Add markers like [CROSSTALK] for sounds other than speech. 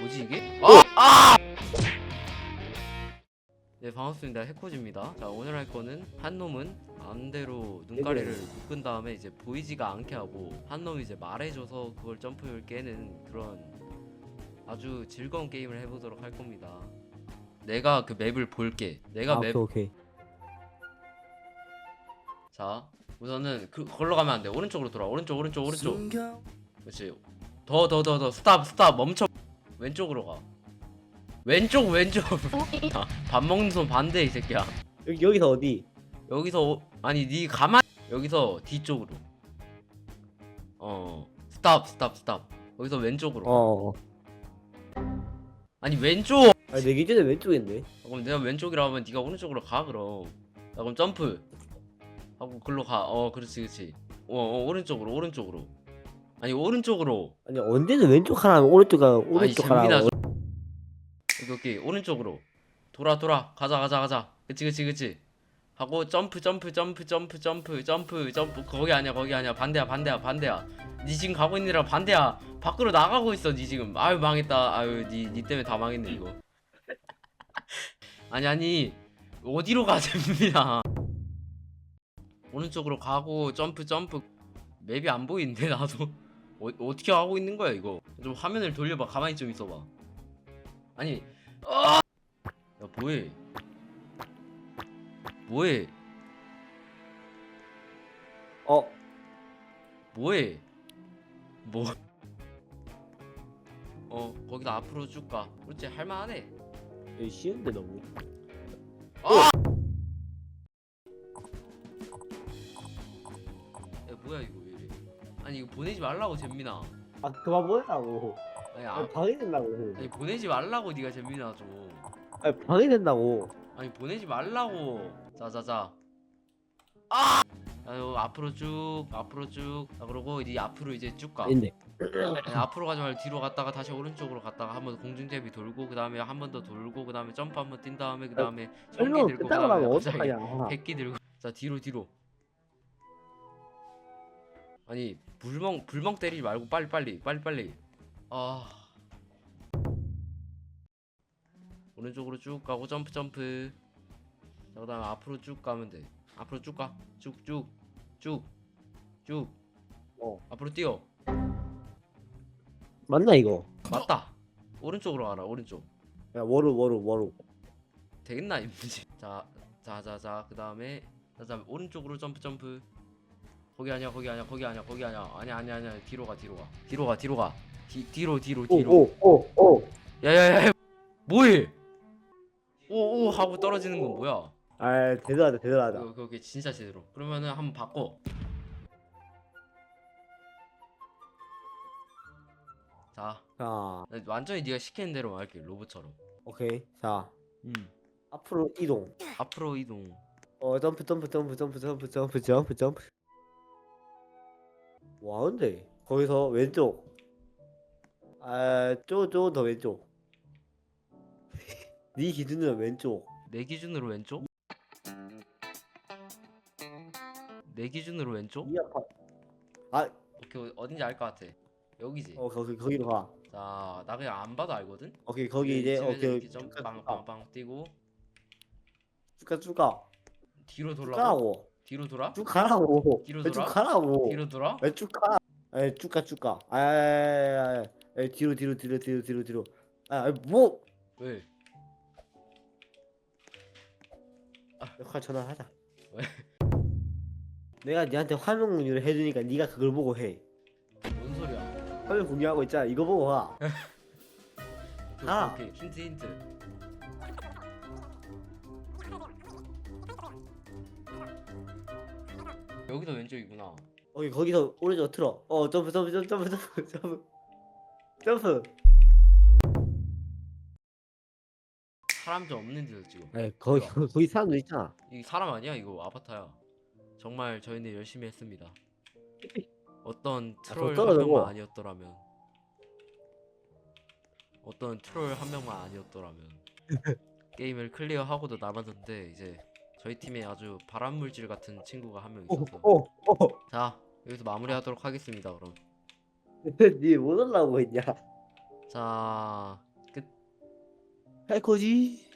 뭐지 이게? 아! 아! 네 반갑습니다. 해코지입니다. 자 오늘 할 거는 한 놈은 안대로 눈가리를 묶은 다음에 이제 보이지가 않게 하고 한 놈이 이제 말해줘서 그걸 점프를 깨는 그런 아주 즐거운 게임을 해보도록 할 겁니다. 내가 그 맵을 볼게. 내가 아, 맵 오케이 오케이. 자 우선은 그 걸로 가면 안 돼. 오른쪽으로 돌아 오른쪽 오른쪽 오른쪽. 그렇지 더 더 더 더 스탑 스탑 멈춰. 왼쪽으로 가. 왼쪽 왼쪽. 아, 밥 먹는 손 반대 이 새끼야. 여기 여기서 어디? 여기서 오- 아니 니 가만 여기서 뒤쪽으로. 어 스탑 스탑 스탑. 여기서 왼쪽으로 가. 어. 아니 왼쪽! 아니 내 기준에 왼쪽인데. 그럼 내가 왼쪽이라 하면 네가 오른쪽으로 가 그럼? 자 그럼 점프. 하고 글로 가어 그렇지 그렇지. 어, 어 오른쪽으로 오른쪽으로 아니 오른쪽으로. 아니 언제는 왼쪽 하나 오른쪽 가 아니 오른쪽 하나. 잼민아 하고. 여기 여기 오른쪽으로. 돌아 돌아. 가자 가자 가자. 그치 그치 그치. 하고 점프 점프 점프 점프 점프 점프 점프. 거기 아니야 거기 아니야. 반대야 반대야 반대야. 니 지금 가고 데랑 반대야. 밖으로 나가고 있어 니 지금. 아유 망했다. 아유 니, 니 때문에 다 망했네 이거. [LAUGHS] 아니 아니. 어디로 가 잼민아 오른쪽으로 가고 점프 점프. 맵이 안 보이는데 나도 어, 어떻게 하고 있는 거야 이거 좀 화면을 돌려봐 가만히 좀 있어봐 아니 아! 야 뭐해 뭐해 어. 뭐해 뭐 어, 거기다 앞으로 쭉 가. 그렇지, 할만하네. 여기 쉬운데 너무. 야, 말라고, 잼민아. 아 그만 보내라고. 아니, 아, 아, 방해된다고. 아니 보내지 말라고, 네가 잼민아, 좀. 아니 방해된다고. 아니, 보내지 말라고. 자, 자, 자. 아! 자, 요 앞으로 쭉, 앞으로 쭉. 자, 그러고 이제 앞으로 이제 쭉 가. 있네. 아니, 앞으로 가지 말고 뒤로 갔다가 다시 오른쪽으로 갔다가 한번 공중제비 돌고 그 다음에 한 번 더 돌고 그 다음에 점프 한 번 뛴 다음에 그 다음에 청기 설명 들고 그 다음에 갑자기. [LAUGHS] 백기 들고 자 뒤로 뒤로 아니 불멍 불멍 때리지 말고 빨리 빨리 빨리 빨리. 아. 오른쪽으로 쭉 가고 점프 점프. 자 그다음에 앞으로 쭉 가면 돼. 앞으로 쭉 가 쭉 쭉 쭉 쭉. 어. 앞으로 뛰어. 맞나 이거? 맞다. 오른쪽으로 가라 오른쪽. 야 워루 워루 워루. 되겠나 이 문제 자자자자 그 다음에 자자 오른쪽으로 점프 점프 거기 아니야 거기 아니야 거기 아니야 거기 아니야. 아니야 아니야 아니야. 뒤로 가 뒤로 가. 뒤로 가 뒤로 가. 뒤, 뒤로 뒤로 뒤로. 오오오. 오. 야야야. 뭐해? 오오 하고 떨어지는 건 뭐야? 아 대단하다 대단하다. 그거 그게 진짜 제대로. 그러면은 한번 바꿔. 자. 자. 완전히 네가 시키는 대로 할게 로봇처럼. 오케이. 자. 음. 앞으로 이동. 앞으로 이동. 어 점프 점프 점프 점프 점프 점프 점프 점프. 와 근데 거기서 왼쪽. 아쪼쪼더 왼쪽. [LAUGHS] 네 기준은 왼쪽. 내 기준으로 왼쪽? 내 기준으로 왼쪽? 이 아파. 아, 오케이 어딘지 알 것 같아 여기지 어 거기 거기로 가. 자나 그냥 안 봐도 알거든 오케이 거기 이제 치면은 오케이 이렇게 점 빵빵빵 뛰고 쭉가 쭉가 뒤로 쭉 돌라고 가라고. 뒤로 돌아 쭉 가라고. 뒤로 왜쭉 돌아? 가라고. 뒤로 돌아 왜 쭉 가? 에 쭉 가 쭉 가. 아, 뒤로 뒤로 뒤로 뒤로 뒤로 뒤로. 아, 뭐왜 역할 전환하자. 왜? 내가 니한테 화면 공유를 해주니까 네가 그걸 보고 해. 뭔 소리야 화면 공유하고 있잖아. 이거 보고 와. [LAUGHS] 오케이, 가. 오케이 힌트 힌트 여기도 왼쪽이구나. 오케이 거기서 오른쪽 틀어. 어 점프 점프 점프 점프 점프 점프. 점프. 사람도 없는 데서 지금 에 거기 거기 사람들 있잖아. 이 사람 아니야 이거? 아바타야. 정말 저희는 열심히 했습니다. 어떤 트롤 한 떨어져. 명만 아니었더라면. 어떤 트롤 한 명만 아니었더라면. [LAUGHS] 게임을 클리어하고도 남았는데 이제 저희 팀에 아주 발암물질 같은 친구가 한 명 있었어 오, 오. 자 여기서 마무리하도록 하겠습니다 그럼 니못 올라오고 있냐? 자 할 거지